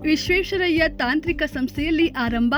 ವಿಶ್ವೇಶ್ವರಯ್ಯ ತಾಂತ್ರಿಕ ಸಂಸ್ಥೆಯಲ್ಲಿ ಆರಂಭ,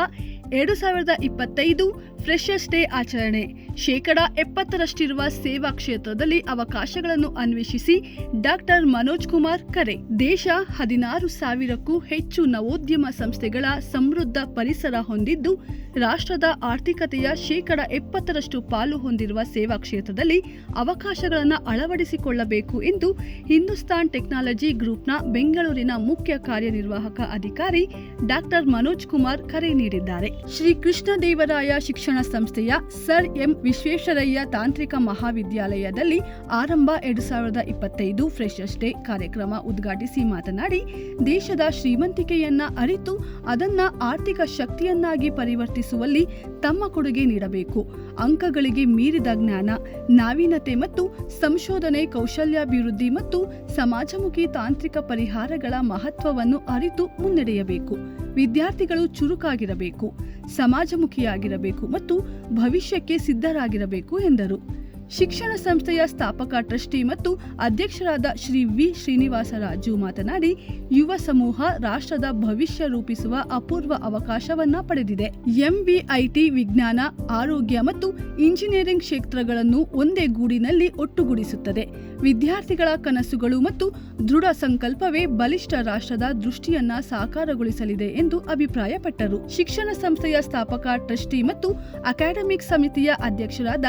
ಎರಡು ಸಾವಿರದ ಇಪ್ಪತ್ತೈದು ಫ್ರೆಶರ್ಸ್ ಡೇ ಆಚರಣೆ. ಶೇಕಡ ಎಪ್ಪತ್ತರಷ್ಟಿರುವ ಸೇವಾ ಕ್ಷೇತ್ರದಲ್ಲಿ ಅವಕಾಶಗಳನ್ನು ಅನ್ವೇಷಿಸಿ ಡಾಕ್ಟರ್ ಮನೋಜ್ ಕುಮಾರ್ ಕರೆ. ದೇಶ ಹದಿನಾರು ಸಾವಿರಕ್ಕೂ ಹೆಚ್ಚು ನವೋದ್ಯಮ ಸಂಸ್ಥೆಗಳ ಸಮೃದ್ಧ ಪರಿಸರ ಹೊಂದಿದ್ದು ರಾಷ್ಟ್ರದ ಆರ್ಥಿಕತೆಯ ಶೇಕಡ ಎಪ್ಪತ್ತರಷ್ಟು ಪಾಲು ಹೊಂದಿರುವ ಸೇವಾ ಕ್ಷೇತ್ರದಲ್ಲಿ ಅವಕಾಶಗಳನ್ನು ಅಳವಡಿಸಿಕೊಳ್ಳಬೇಕು ಎಂದು ಹಿಂದೂಸ್ತಾನ್ ಟೆಕ್ನಾಲಜಿ ಗ್ರೂಪ್ನ ಬೆಂಗಳೂರಿನ ಮುಖ್ಯ ಕಾರ್ಯನಿರ್ವಾಹಕ ಅಧಿಕಾರಿ ಡಾಕ್ಟರ್ ಮನೋಜ್ ಕುಮಾರ್ ಕರೆ ನೀಡಿದ್ದಾರೆ. ಶ್ರೀ ಕೃಷ್ಣದೇವರಾಯ ಶಿಕ್ಷಣ ಸಂಸ್ಥೆಯ ಸರ್ ಎಂ ವಿಶ್ವೇಶ್ವರಯ್ಯ ತಾಂತ್ರಿಕ ಮಹಾವಿದ್ಯಾಲಯದಲ್ಲಿ ಆರಂಭ ಎರಡು ಸಾವಿರದ ಇಪ್ಪತ್ತೈದು ಫ್ರೆಶರ್ಸ್ ಡೇ ಕಾರ್ಯಕ್ರಮ ಉದ್ಘಾಟಿಸಿ ಮಾತನಾಡಿ, ದೇಶದ ಶ್ರೀಮಂತಿಕೆಯನ್ನ ಅರಿತು ಅದನ್ನ ಆರ್ಥಿಕ ಶಕ್ತಿಯನ್ನಾಗಿ ಪರಿವರ್ತಿಸುವಲ್ಲಿ ತಮ್ಮ ಕೊಡುಗೆ ನೀಡಬೇಕು. ಅಂಕಗಳಿಗೆ ಮೀರಿದ ಜ್ಞಾನ, ನಾವೀನ್ಯತೆ ಮತ್ತು ಸಂಶೋಧನೆ, ಕೌಶಲ್ಯಾಭಿವೃದ್ಧಿ ಮತ್ತು ಸಮಾಜಮುಖಿ ತಾಂತ್ರಿಕ ಪರಿಹಾರಗಳ ಮಹತ್ವವನ್ನು ಅರಿತು ಮುನ್ನಡೆಯಬೇಕು. ವಿದ್ಯಾರ್ಥಿಗಳು ಚುರುಕಾಗಿರಬೇಕು, ಸಮಾಜಮುಖಿಯಾಗಿರಬೇಕು ಮತ್ತು ಭವಿಷ್ಯಕ್ಕೆ ಸಿದ್ಧರಾಗಿರಬೇಕು ಎಂದರು. ಶಿಕ್ಷಣ ಸಂಸ್ಥೆಯ ಸ್ಥಾಪಕ ಟ್ರಸ್ಟಿ ಮತ್ತು ಅಧ್ಯಕ್ಷರಾದ ಶ್ರೀ ವಿ. ಶ್ರೀನಿವಾಸ ರಾಜು ಮಾತನಾಡಿ, ಯುವ ಸಮೂಹ ರಾಷ್ಟ್ರದ ಭವಿಷ್ಯ ರೂಪಿಸುವ ಅಪೂರ್ವ ಅವಕಾಶವನ್ನ ಪಡೆದಿದೆ. ಎಂಬಿಐಟಿ ವಿಜ್ಞಾನ, ಆರೋಗ್ಯ ಮತ್ತು ಇಂಜಿನಿಯರಿಂಗ್ ಕ್ಷೇತ್ರಗಳನ್ನು ಒಂದೇ ಗೂಡಿನಲ್ಲಿ ಒಟ್ಟುಗೂಡಿಸುತ್ತದೆ. ವಿದ್ಯಾರ್ಥಿಗಳ ಕನಸುಗಳು ಮತ್ತು ದೃಢ ಸಂಕಲ್ಪವೇ ಬಲಿಷ್ಠ ರಾಷ್ಟ್ರದ ದೃಷ್ಟಿಯನ್ನ ಸಾಕಾರಗೊಳಿಸಲಿದೆ ಎಂದು ಅಭಿಪ್ರಾಯಪಟ್ಟರು. ಶಿಕ್ಷಣ ಸಂಸ್ಥೆಯ ಸ್ಥಾಪಕ ಟ್ರಸ್ಟಿ ಮತ್ತು ಅಕಾಡೆಮಿಕ್ ಸಮಿತಿಯ ಅಧ್ಯಕ್ಷರಾದ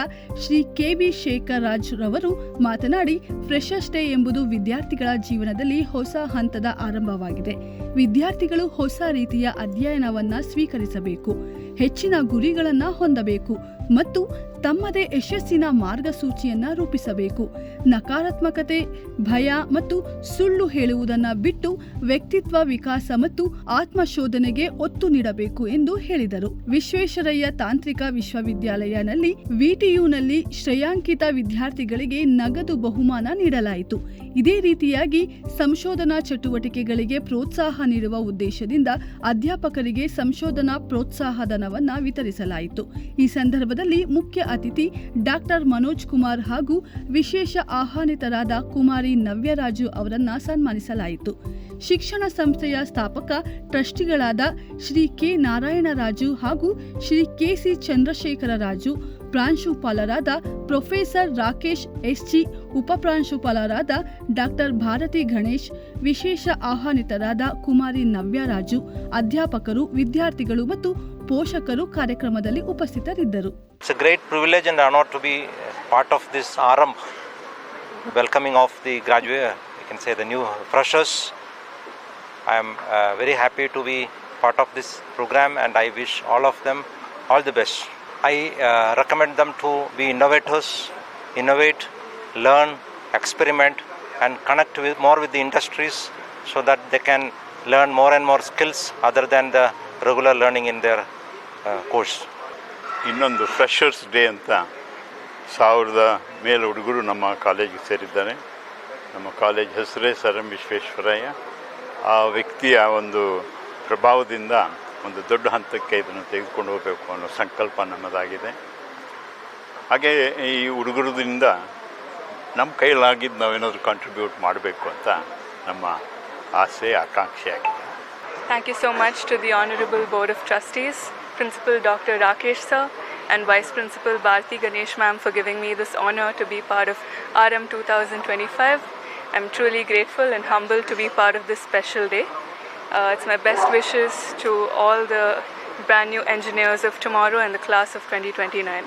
ಶ್ರೀ ಕೆವಿ ಶೇಖರ್ ರಾಜ್ ರವರು ಮಾತನಾಡಿ ಫ್ರೆಶರ್ಸ್ ಡೇ ಎಂಬುದು ವಿದ್ಯಾರ್ಥಿಗಳ ಜೀವನದಲ್ಲಿ ಹೊಸ ಹಂತದ ಆರಂಭವಾಗಿದೆ. ವಿದ್ಯಾರ್ಥಿಗಳು ಹೊಸ ರೀತಿಯ ಅಧ್ಯಯನವನ್ನ ಸ್ವೀಕರಿಸಬೇಕು. ಹೆಚ್ಚಿನ ಗುರಿಗಳನ್ನ ಹೊಂದಬೇಕು. ಮತ್ತು ತಮ್ಮದೇ ಯಶಸ್ಸಿನ ಮಾರ್ಗಸೂಚಿಯನ್ನ ರೂಪಿಸಬೇಕು. ನಕಾರಾತ್ಮಕತೆ, ಭಯ ಮತ್ತು ಸುಳ್ಳು ಹೇಳುವುದನ್ನು ಬಿಟ್ಟು ವ್ಯಕ್ತಿತ್ವ ವಿಕಾಸ ಮತ್ತು ಆತ್ಮಶೋಧನೆಗೆ ಒತ್ತು ನೀಡಬೇಕು ಎಂದು ಹೇಳಿದರು. ವಿಶ್ವೇಶ್ವರಯ್ಯ ತಾಂತ್ರಿಕ ವಿಶ್ವವಿದ್ಯಾಲಯನಲ್ಲಿ ವಿಟಿಯುನಲ್ಲಿ ಶ್ರೇಯಾಂಕಿತ ವಿದ್ಯಾರ್ಥಿಗಳಿಗೆ ನಗದು ಬಹುಮಾನ ನೀಡಲಾಯಿತು. ಇದೇ ರೀತಿಯಾಗಿ ಸಂಶೋಧನಾ ಚಟುವಟಿಕೆಗಳಿಗೆ ಪ್ರೋತ್ಸಾಹ ನೀಡುವ ಉದ್ದೇಶದಿಂದ ಅಧ್ಯಾಪಕರಿಗೆ ಸಂಶೋಧನಾ ಪ್ರೋತ್ಸಾಹ ಧನವನ್ನು ವಿತರಿಸಲಾಯಿತು. ಈ ಸಂದರ್ಭದಲ್ಲಿ ಮುಖ್ಯ ಅತಿಥಿ ಡಾಕ್ಟರ್ ಮನೋಜ್ ಕುಮಾರ್ ಹಾಗೂ ವಿಶೇಷ ಆಹ್ವಾನಿತರಾದ ಕುಮಾರಿ ನವ್ಯರಾಜು ಅವರನ್ನ ಸನ್ಮಾನಿಸಲಾಯಿತು. ಶಿಕ್ಷಣ ಸಂಸ್ಥೆಯ ಸ್ಥಾಪಕ, ಟ್ರಸ್ಟಿಗಳಾದ ಶ್ರೀ ಕೆ ನಾರಾಯಣರಾಜು ಹಾಗೂ ಶ್ರೀ ಕೆಸಿ ಚಂದ್ರಶೇಖರ ರಾಜು ಪ್ರಾಂಶುಪಾಲರಾದ ಪ್ರೊಫೆಸರ್ ರಾಕೇಶ್ ಎಸ್ಜಿ ಉಪಪ್ರಾಂಶುಪಾಲರಾದ ಡಾಕ್ಟರ್ ಭಾರತಿ ಗಣೇಶ್, ವಿಶೇಷ ಆಹ್ವಾನಿತರಾದ ಕುಮಾರಿ ನವ್ಯರಾಜು, ಅಧ್ಯಾಪಕರು, ವಿದ್ಯಾರ್ಥಿಗಳು ಮತ್ತು ಪೋಷಕರು ಕಾರ್ಯಕ್ರಮದಲ್ಲಿ ಉಪಸ್ಥಿತರಿದ್ದರು. It's a great privilege and honor to be part of this Aram welcoming of the graduate, you can say the new freshers. I am uh, very happy to be part of this program and I wish all of them all the best. I uh, recommend them to be innovators, innovate, learn, experiment, and connect with more with the industries so that they can learn more and more skills other than the regular learning in their uh, course. ಇನ್ನೊಂದು freshers day ಅಂತ ಸಾವಿರದ ಮೇಲೆ ಹುಡುಗರು ನಮ್ಮ ಕಾಲೇಜಿಗೆ ಸೇರಿದ್ದಾರೆ. ನಮ್ಮ college ಹೆಸರೇ ಸರ್ ಎಂ ವಿಶ್ವೇಶ್ವರಯ್ಯ. ಆ ವ್ಯಕ್ತಿಯ ಒಂದು ಪ್ರಭಾವದಿಂದ ಒಂದು ದೊಡ್ಡ ಹಂತಕ್ಕೆ ಇದನ್ನು ತೆಗೆದುಕೊಂಡು ಹೋಗಬೇಕು ಅನ್ನೋ ಸಂಕಲ್ಪ ನಮ್ಮದಾಗಿದೆ ಹಾಗೆ ಈ ಹುಡುಗರದಿಂದ ನಮ್ಮ ಕೈಲಾಗಿದ್ದು ನಾವೇನಾದರೂ ಕಾಂಟ್ರಿಬ್ಯೂಟ್ ಮಾಡಬೇಕು ಅಂತ ನಮ್ಮ ಆಸೆ ಆಕಾಂಕ್ಷೆ ಆಗಿದೆ thank you so much to the honourable board of Trustees, Principal Dr. Rakesh sir, and Vice Principal Bharti Ganesh ma'am for giving me this honor to be part of RM 2025. I'm truly grateful and humbled to be part of this special day. Uh, it's my best wishes to all the brand new engineers of tomorrow and the class of 2029.